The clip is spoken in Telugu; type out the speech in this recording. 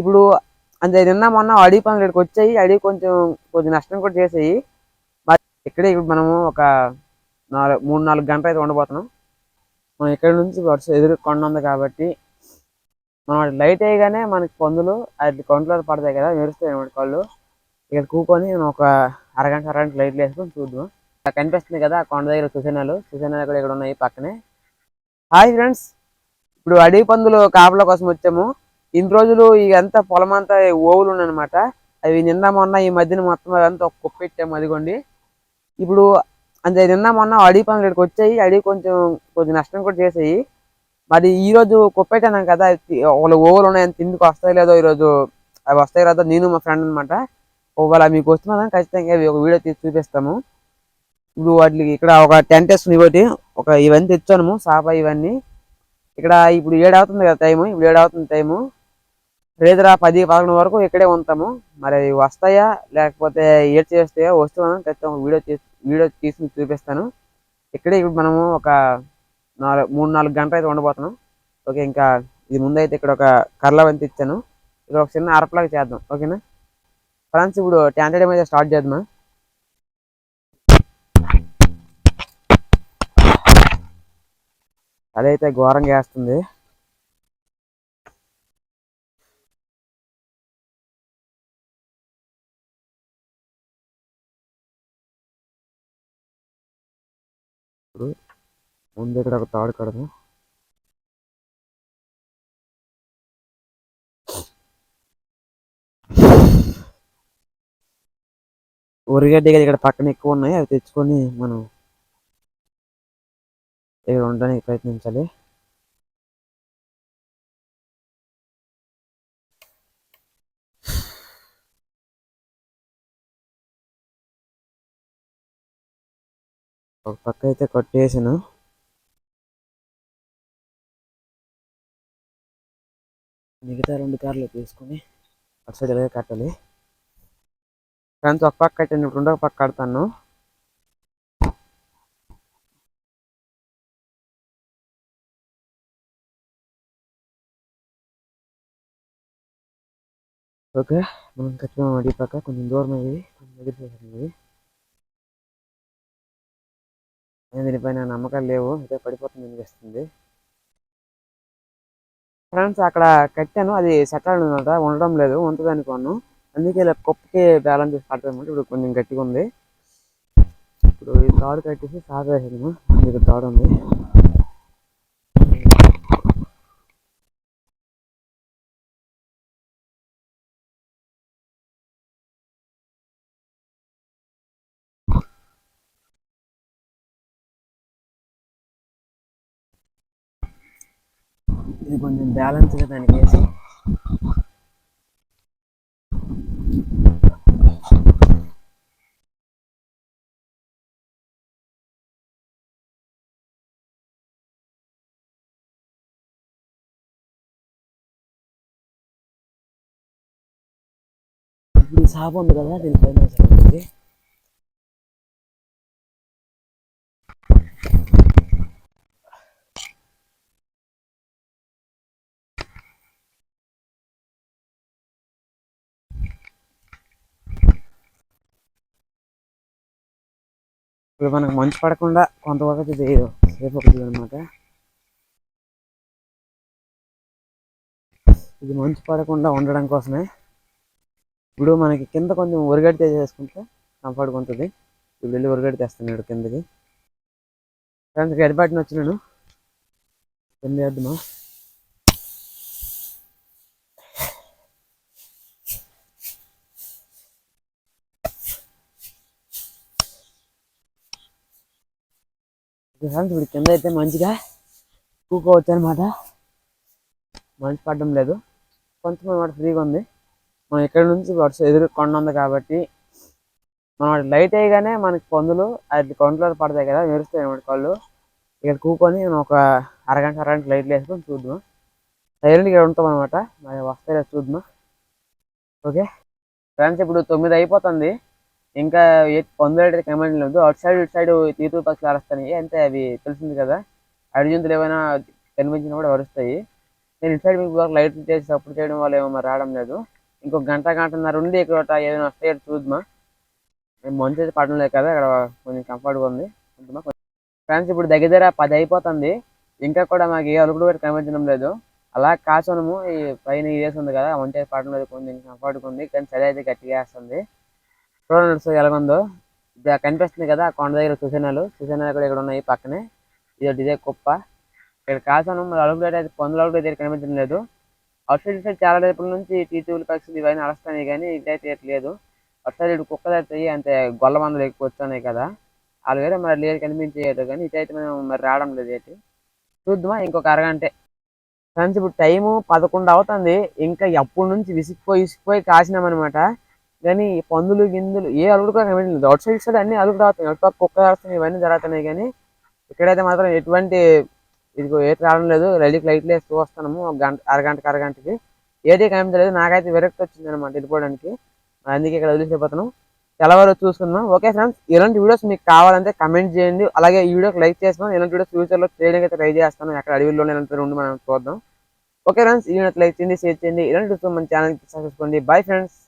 ఇప్పుడు అంటే నిన్న మొన్న అడవి పనులు ఇక్కడికి వచ్చాయి. అడవి కొంచెం కొంచెం నష్టం కూడా చేసాయి మరి ఇక్కడే ఇప్పుడు మనము ఒక నాలుగు మూడు నాలుగు గంటలు అయితే ఉండబోతున్నాం. మనం ఇక్కడ నుంచి వర్షం ఎదురు కొండ ఉంది కాబట్టి మనం అటు లైట్ వేయగానే మనకి పందులు అటు కొండలో పడతాయి కదా మెరుస్తాయి అన్నమాట కళ్ళు. ఇక్కడ కూకొని మనం ఒక అరగంట అరగంట లైట్లు వేసుకొని చూద్దాం. అక్కడ కనిపిస్తుంది కదా ఆ కొండ దగ్గర సుసేనాలు సుసేనాలు కూడా ఇక్కడ ఉన్నాయి పక్కనే. హాయ్ ఫ్రెండ్స్ ఇప్పుడు అడవి పందులు కాపల కోసం వచ్చాము. ఇన్ని రోజులు ఇదంతా పొలం అంతా ఓవులు ఉన్నాయన్నమాట అవి నిన్న మొన్న ఈ మధ్యన మొత్తం అదంతా కుప్పెట్టాము అదిగోండి. ఇప్పుడు అంతే నిన్న మొన్న అడవి పనులు ఇక్కడికి వచ్చాయి. అడవి కొంచెం కొంచెం నష్టం కూడా చేసాయి మరి ఈ రోజు కుప్పెట్టాను కదా వాళ్ళ ఓవులు ఉన్నాయని తిండికి వస్తాయి లేదో ఈ రోజు అవి వస్తాయి రాదో నేను మా ఫ్రెండ్ అనమాట ఒకవేళ మీకు వస్తున్నా ఖచ్చితంగా అవి ఒక వీడియో తీసి చూపిస్తాము. ఇప్పుడు వాటికి ఇక్కడ ఒక టెంట్ వేసుకుని ఒకటి ఒక ఇవన్నీ తెచ్చాము సాప ఇవన్నీ. ఇక్కడ ఇప్పుడు ఏడవుతుంది కదా టైము ఇప్పుడు ఏడు అవుతుంది టైము. రేదరా పది పదకొండు వరకు ఇక్కడే ఉంటాము. మరి వస్తాయా లేకపోతే ఏడ్ చేస్తాయా వస్తున్నాను ఖచ్చితంగా వీడియో తీసి వీడియో తీసి చూపిస్తాను. ఇక్కడే ఇప్పుడు మనము ఒక నాలుగు మూడు నాలుగు గంటలు అయితే ఉండబోతున్నాం. ఓకే ఇంకా ఇది ముందైతే ఇక్కడ ఒక కర్ల వంతి ఇచ్చాను. ఇక్కడ ఒక చిన్న అరపలాగా చేద్దాం. ఓకేనా? ఫ్రెండ్స్ ఇప్పుడు ట్యాంటేడియం అయితే స్టార్ట్ చేద్దామా? అదైతే ఘోరంగా వేస్తుంది. ఇప్పుడు ముందు ఇక్కడ ఒక తాడు కడదాం. ఉరిగడ్డ ఇక్కడ పక్కన ఎక్కువ ఉన్నాయి అవి తెచ్చుకొని మనం ఇక్కడ ఉండడానికి ప్రయత్నించాలి. ఒక పక్క అయితే కొట్టేసాను. మిగతా రెండు కార్లు తీసుకొని అటు సైడ్ ఇలాగే కట్టాలి. ఫ్రెండ్స్ ఒక పక్క కట్టాను. ఇప్పుడు రెండో పక్క కడతాను. ఓకే మనం కట్టిన అడిగి పక్క కొంచెం దూరం అయ్యి కొంచెం దగ్గర దీనిపైన నమ్మకాలు లేవు ఇదే పడిపోతుంది అనిపిస్తుంది ఫ్రెండ్స్ అక్కడ కట్టాను. అది సెట్ అనమాట ఉండడం లేదు ఉంటుంది అనుకోను అందుకే ఇలా కుప్పకి బ్యాలెన్స్ చేసి కడతాను ఇప్పుడు కొంచెం గట్టిగా ఉంది. ఇప్పుడు ఈ తాడు కట్టేసి సాగు వేసాను తాడు ఉంది. ఇది కొంచెం బ్యాలెన్స్గా దానికి వేసి. ఇప్పుడు ఈ సాపు ఉంది కదా దీనిపైన వేసేది ఇప్పుడు మనకు మంచు పడకుండా కొంతవరకు ఇది సేఫ్ అవుతుంది అనమాట. ఇది మంచు పడకుండా ఉండడం కోసమే. ఇప్పుడు మనకి కింద కొంచెం ఉరగడి చేసుకుంటే కంఫర్ట్గా ఉంటుంది. ఇప్పుడు వెళ్ళి ఉరగడి తెస్తున్నాడు కిందకి. ఫ్రెండ్స్ గడిపాటిని వచ్చినాను కింద వేద్దామా? ఫ్రెండ్స్ ఇప్పుడు కింద అయితే మంచిగా కూకోవచ్చు అనమాట మంచి పడడం లేదు. కొంచెం అనమాట ఫ్రీగా ఉంది. మనం ఇక్కడ నుంచి వర్షం ఎదురు కొండ ఉంది కాబట్టి మనం లైట్ వేయగానే మనకి పందులు అది కొండలో పడతాయి కదా మెరుస్తాయి అనమాట కళ్ళు. ఇక్కడ కూకొని మనం ఒక అరగంట అరగంట లైట్లు వేసుకొని చూద్దాం. సైలెంట్ ఇక్కడ ఉంటాం అనమాట మరి వస్తాయి చూద్దాం. ఓకే. ఫ్రెండ్స్ ఇప్పుడు తొమ్మిది అయిపోతుంది. ఇంకా వందలు అయితే కమెంట్ లేదు అటు సైడ్ ఇటు సైడ్ తీతు పక్షులు అరుస్తాయి అంటే అవి తెలిసింది కదా. అడిజంతులు ఏమైనా కనిపించినా కూడా వరుస్తాయి నేను ఇటు సైడ్ మీకు లైట్ చేసి సపోర్ట్ చేయడం వల్ల ఏమో రావడం లేదు. ఇంకొక గంట గంటన్నర ఉండి ఇక్కడ ఏదైనా వస్తాయో చూద్దామా. మేము మంచి అయితే పడడం లేదు కదా. ఇక్కడ కొంచెం కంఫర్ట్గా ఉంది. ఫ్రెండ్స్ ఇప్పుడు దగ్గర దగ్గర పది అయిపోతుంది. ఇంకా కూడా మాకు ఏ అలుగుడు కూడా కనిపించడం లేదు. అలా కాసనము ఈ పైన ఇదేసి ఉంది కదా. మంచి అయితే పడడం లేదు. కొంచెం కంఫర్ట్గా ఉంది. కానీ చలి అయితే గట్టిగా వేస్తుంది. చూడండి సో ఎలాగుందో ఇది కనిపిస్తుంది కదా కొండ దగ్గర సుసేనాలు సుసేనాలు కూడా ఇక్కడ ఉన్నాయి పక్కనే. ఇది ఒకటి ఇదే కుప్ప. ఇక్కడ కాసాను మరి అలుగుడు అయితే పందులు అలుగుడు దగ్గర కనిపించడం లేదు. అవుట్ సైడ్ సైడ్ చాలా రేపటి నుంచి టీటీలు పక్షులు ఇవన్నీ అరస్తాయి కానీ ఇదైతే లేదు. అటు సైడ్ ఇటు కుక్కలు అయితే అంటే గొల్ల మందులు ఎక్కువ వస్తున్నాయి కదా. వాళ్ళు వేరే మరి లేదు కనిపించేయదు కానీ ఇటైతే మనం మరి రావడం లేదు ఏంటి చూద్దామా ఇంకొక అరగంట. ఫ్రెండ్స్ ఇప్పుడు టైము పదకొండు అవుతుంది. ఇంకా ఎప్పటి నుంచి విసిగిపోయి విసిగిపోయి కాసినామన్నమాట. కానీ ఈ పందులు గిందులు ఏ అలుగుడు కూడా కనిపించలేదు అవుట్ సైడ్ సైడ్ అన్ని అలుగుడు రాస్తున్నాయి అటు పక్క కుక్క రాస్తున్నాయి ఇవన్నీ జరుగుతున్నాయి కానీ ఇక్కడైతే మాత్రం ఎటువంటి ఇది ఏది రావడం లేదు. రెడీకి లైట్లు వేసి వస్తున్నాము. ఒక గంట అరగంటకి అరగంటకి. ఏది కనిపించలేదు. నాకైతే విరక్తి వచ్చింది అనమాట వెళ్ళిపోవడానికి. అందుకే ఇక్కడ వదిలేసిపోతాను తెల్లవారు చూసుకుందాం. ఓకే ఫ్రెండ్స్ ఇలాంటి వీడియోస్ మీకు కావాలంటే కమెంట్ చేయండి. అలాగే ఈ వీడియోకి లైక్ చేస్తాను ఇలాంటి వీడియోస్ ఫ్యూచర్లో చేయడానికి అయితే ట్రై చేస్తాను. ఎక్కడ అడవిలో ఇలాంటి ఉండి మనం చూద్దాం. ఓకే ఫ్రెండ్స్ ఈ వీడియో లైక్ చేయండి షేర్ చేయండి. ఇలాంటి వీడియోస్ మన ఛానల్కి సబ్స్క్రైబ్ చేసుకోండి. Bye friends